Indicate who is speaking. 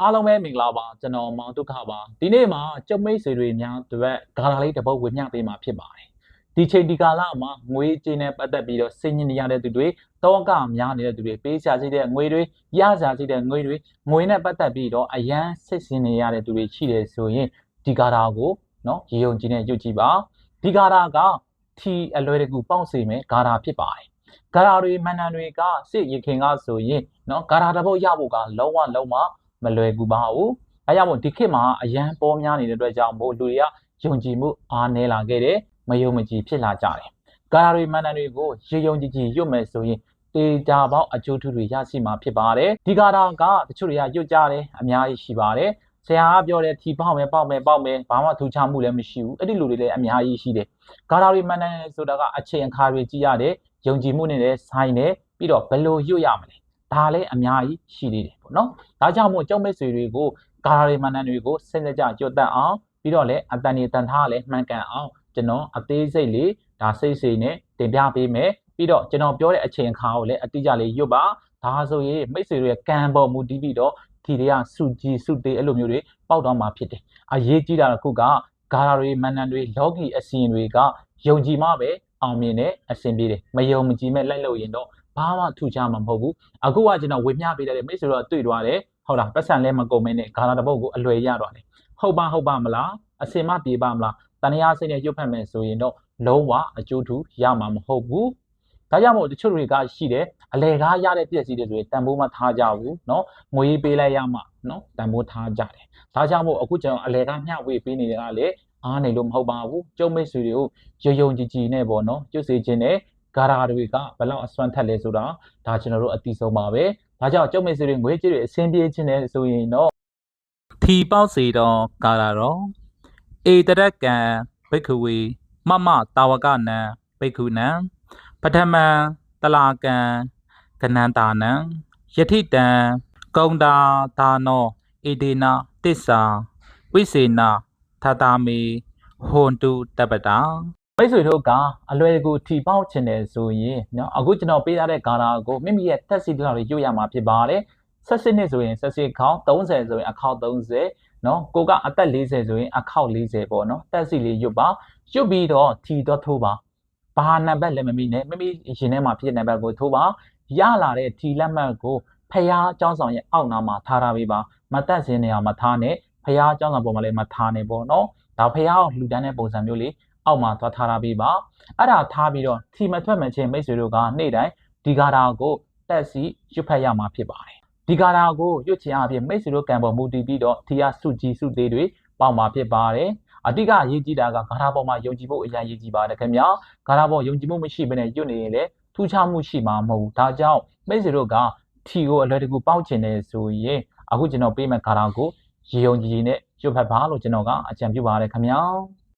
Speaker 1: အားလုံးပဲမင်္ဂလာပါကျွန်တော်မောင်ဒုက္ခပါဒီနေ့မှာကျုပ်မိတ်ဆွေတွေများအတွက်ဂါရာလေးတစ်ပုတ်ဝေမျှပေးမှာဖြစ်ပါတယ်ဒီချိန်ဒီကာလမှာငွေကြေးနဲ့ပတ်သက်ပြီးတော့စိတ်ညစ်နေရတဲ့သူတွေတောကများနေတဲ့သူတွေပေးချရှိတဲ့ငွေတွေရချရှိတဲ့ငွေတွေငွေနဲ့ပတ်သက်ပြီးတော့အရန်စိတ်ဆင်းနေရတဲ့သူတွေရှိတယ်ဆိုရင်ဒီဂါရာကိုနော်ရေုံကြည်နဲ့ယူကြည့်ပါဒီဂါရာကထီအလွယ်တကူပေါင့်စေမယ်ဂါရာဖြစ်ပါတယ်ဂါရာတွေမန္တန်တွေကစစ်ရခင်ကဆိုရင်နော်ဂါရာတစ်ပုတ်ရဖို့ကလုံးဝလုံးဝ မလွယ်ကူပါဘူး။အဲကြောင့်မို့ဒီခေတ်မှာအရန်ပေါ်များနေတဲ့အတွက်ကြောင့်မို့လူတွေကယုံကြည်မှုအားနည်းလာခဲ့တယ်။မယုံမကြည်ဖြစ်လာကြတယ်။ကာယာတွေမန္တန်တွေကိုရေယုံကြည်ကြည်ရွတ်မယ်ဆိုရင်တေချာပေါက်အကျိုးထူးတွေရရှိမှာဖြစ်ပါတယ်။ဒီကာတာကတချို့တွေကရွတ်ကြတယ်အများကြီးရှိပါတယ်။ဆရာကပြောတယ်ထီပေါက်မယ်ပေါက်မယ်ပေါက်မယ်ဘာမှထူခြားမှုလည်းမရှိဘူး။အဲ့ဒီလူတွေလည်းအများကြီးရှိတယ်။ကာတာတွေမန္တန်ဆိုတာကအချိန်အခါတွေကြည့်ရတယ်။ယုံကြည်မှုနဲ့လည်းဆိုင်တယ်ပြီးတော့ဘယ်လိုရွတ်ရမလဲ။ ဒါလည်းအများကြီးရှိသေးတယ်ပေါ့နော်။ဒါကြောင့်မို့ကျောင်းမိတ်ဆွေတွေကိုဂါရာတွေမန္တန်တွေကိုစနစ်ကြကြွတ်တက်အောင်ပြီးတော့လည်းအတန်နေတန်ထားလည်းမှန်ကန်အောင်ကျွန်တော်အသေးစိတ်လေးဒါစိတ်စိတ်နဲ့တင်ပြပေးမယ်ပြီးတော့ကျွန်တော်ပြောတဲ့အချိန်အခါကိုလည်းအတိအကျလေးရွတ်ပါဒါဆိုရင်မိတ်ဆွေတွေရဲ့ကံပေါ်မူတည်ပြီးတော့ဒီတွေကစုကြည်စုသေးအဲ့လိုမျိုးတွေပေါက်တော့မှာဖြစ်တယ်အရေးကြီးတာကခုကဂါရာတွေမန္တန်တွေလောကီအစီရင်တွေကယုံကြည်မှပဲအောင်မြင်တဲ့အဆင်ပြေတယ်မယုံမကြည်မဲ့လိုက်လို့ရင်တော့ ဘာမှထူခြားမှာမဟုတ်ဘူးအခုကကျွန်တော်ဝေမျှပေးတဲ့မိတ်ဆွေတို့တွေ့သွားတယ်ဟုတ်လားပတ်စံလဲမကုန်မင်းနဲ့ဂါလာတစ်ပုတ်ကိုအလွယ်ရတော့တယ်ဟုတ်ပါဟုတ်ပါမလားအစင်မပြေပါမလားတဏှာစိတ်နဲ့ရုပ်ဖက်မယ်ဆိုရင်တော့လုံးဝအကျိုးထူးရမှာမဟုတ်ဘူးဒါကြောင့်မို့တချို့တွေကရှိတယ်အလဲကားရတဲ့ပြည့်စည်တွေဆိုရင်တန်ဖိုးမထားကြဘူးเนาะငွေပေးလိုက်ရမှเนาะတန်ဖိုးထားကြတယ်ဒါကြောင့်မို့အခုကျွန်တော်အလဲကားမျှဝေပေးနေတာကလေအားနေလို့မဟုတ်ပါဘူးကျုံမိတ်ဆွေတွေကိုယုံယုံကြည်ကြည်နဲ့ပေါ့နော်ကျွတ်စေခြင်းနဲ့ ဂါရာတွေကဘယ်လောက်အစွမ်းထက်လဲဆိုတာဒါကျွန်တော်တို့အသိဆုံးပါပဲဒါကြောင့်ကျုပ်မိတ်ဆွေတွေငွေကြေးတွေအဆင်ပြေခြင်းနဲ့ဆိုရင်တော့ထီပေါက်စီတော့ကာလာတော့ဧတရကံဘိက္ခဝေမမတာဝကနံဘိက္ခုနံပထမံတလာကံကနန္တာနံယထိတံကုံတာဒါနောဧဒေနတစ္ဆာဝိစေနသတာမေဟွန်တုတပ္ပတာ မိတ်ဆွေတို့ကအလွယ်တကူထီပေါက်ချင်တယ်ဆိုရင်เนาะအခုကျွန်တော်ပေးထားတဲ့ဂါရာကိုမိမိရဲ့တက်စီတလောက်တွေရွတ်ရမှာဖြစ်ပါတယ်ဆက်စစ်နှစ်ဆိုရင်ဆက်စစ်ခေါင်း30ဆိုရင်အခေါက်30เนาะကိုကအသက်40ဆိုရင်အခေါက်40ပေါ့เนาะတက်စီလေးရွတ်ပါရွတ်ပြီးတော့ထီတော့ထိုးပါဘာနံပါတ်လည်းမမိနဲ့မိမိရင်ထဲမှာဖြစ်တဲ့နံပါတ်ကိုထိုးပါရလာတဲ့ထီလက်မှတ်ကိုဖះเจ้าဆောင်ရဲ့အောက်နားမှာထားထားပေးပါမတက်စင်းနေအောင်မထားနဲ့ဖះเจ้าဆောင်ပေါ်မှာလည်းမထားနဲ့ပေါ့เนาะဒါဖះကိုလှူဒန်းတဲ့ပုံစံမျိုးလေး အောက်မှာသွားထားထားပေးပါအဲ့ဒါထားပြီးတော့ထီမထွက်မချင်းမိတ်ဆွေတို့ကနေ့တိုင်းဒီဂါတာကိုတက်စီရွတ်ဖက်ရမှာဖြစ်ပါတယ်ဒီဂါတာကိုရွတ်ချင်အဖြစ်မိတ်ဆွေတို့ကံပေါ်မူတည်ပြီးတော့ထီရစုကြည်စုသေးတွေပေါက်မှာဖြစ်ပါတယ်အတိကအရေးကြီးတာကဂါထာပေါ်မှာယုံကြည်ဖို့အရင်ရေးကြည်ပါတယ်ခင်ဗျာဂါထာပေါ်ယုံကြည်မှုမရှိဘဲနဲ့ရွတ်နေရင်လည်းထူးခြားမှုရှိမှာမဟုတ်ဘူးဒါကြောင့်မိတ်ဆွေတို့ကထီကိုအလွယ်တကူပေါက်ချင်တယ်ဆိုရင်အခုကျွန်တော်ပေးမဲ့ဂါထာကိုရေယုံကြည်နဲ့ရွတ်ဖက်ပါလို့ကျွန်တော်ကအကြံပြုပါတယ်ခင်ဗျာ